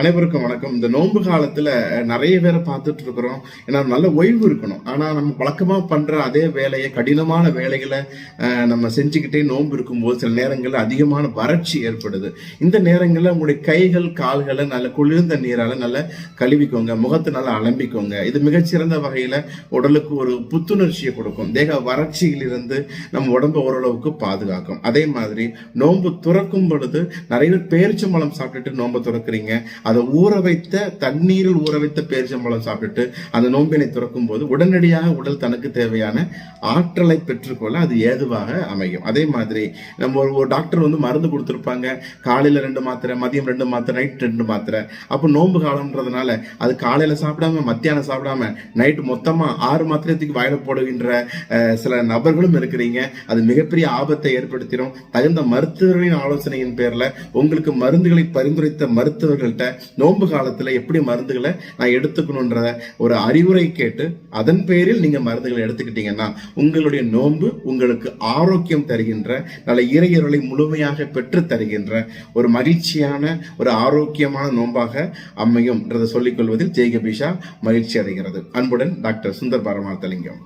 அனைவருக்கும் வணக்கம். இந்த நோன்பு காலத்துல நிறைய பேரை பார்த்துட்டு இருக்கிறோம் ஏன்னா நல்ல ஓய்வு இருக்கணும். ஆனா நம்ம வழக்கமா பண்ற அதே வேலையை கடினமான வேலைகளை நம்ம செஞ்சுக்கிட்டே நோன்பு இருக்கும்போது சில நேரங்களில் அதிகமான வறட்சி ஏற்படுது. இந்த நேரங்களில் உங்களுடைய கைகள் கால்களை நல்ல குளிர்ந்த நீரால நல்லா கழுவிக்கோங்க. முகத்தை நல்லா அலம்பிக்கோங்க. இது மிகச்சிறந்த வகையில உடலுக்கு ஒரு புத்துணர்ச்சியை கொடுக்கும். தேக வறட்சியிலிருந்து நம்ம உடம்பு ஓரளவுக்கு பாதுகாக்கும். அதே மாதிரி நோன்பு துறக்கும் பொழுது நிறைய பேர் பேரிச்சம்பழம் சாப்பிட்டுட்டு நோன்பு துறக்குறீங்க. அதை ஊற வைத்த தண்ணீரில் ஊற வைத்த பேரிச்சம்பழம் சாப்பிட்டுட்டு அந்த நோம்பினை துறக்கும் போது உடனடியாக உடல் தனக்கு தேவையான ஆற்றலை பெற்றுக்கொள்ள அது ஏதுவாக அமையும். அதே மாதிரி நம்ம ஒரு டாக்டர் வந்து மருந்து கொடுத்துருப்பாங்க. காலையில ரெண்டு மாத்திரை மதியம் ரெண்டு மாத்திரை நைட் ரெண்டு மாத்திரை. அப்போ நோன்பு காலம்ன்றதுனால அது காலையில சாப்பிடாம மத்தியானம் சாப்பிடாம நைட் மொத்தமா ஆறு மாத்திரத்துக்கு வாயில போடுகின்ற சில நபர்களும் இருக்கிறீங்க. அது மிகப்பெரிய ஆபத்தை ஏற்படுத்திடும். தகுந்த மருத்துவர்களின் ஆலோசனையின் பேர்ல உங்களுக்கு மருந்துகளை பரிந்துரைத்த மருத்துவர்கள் மருத்துவர்கள்ட்ட நோன்பு காலத்தில் எப்படி மருந்துகளை நான் எடுத்துக்கணுன்ற ஒரு அறிவுரை கேட்டு அதன் பேரில் நீங்கள் மருந்துகளை எடுத்துக்கிட்டீங்கன்னா உங்களுடைய நோன்பு உங்களுக்கு ஆரோக்கியம் தருகின்ற நல்ல இறையருளை முழுமையாக பெற்று தருகின்ற ஒரு மகிழ்ச்சியான ஒரு ஆரோக்கியமான நோன்பாக அமையும் என்றதை சொல்லிக் கொள்வதில் ஜெய்கபிஷா மகிழ்ச்சி அடைகிறது. அன்புடன் டாக்டர் சுந்தர் பரமார்த்தலிங்கம்.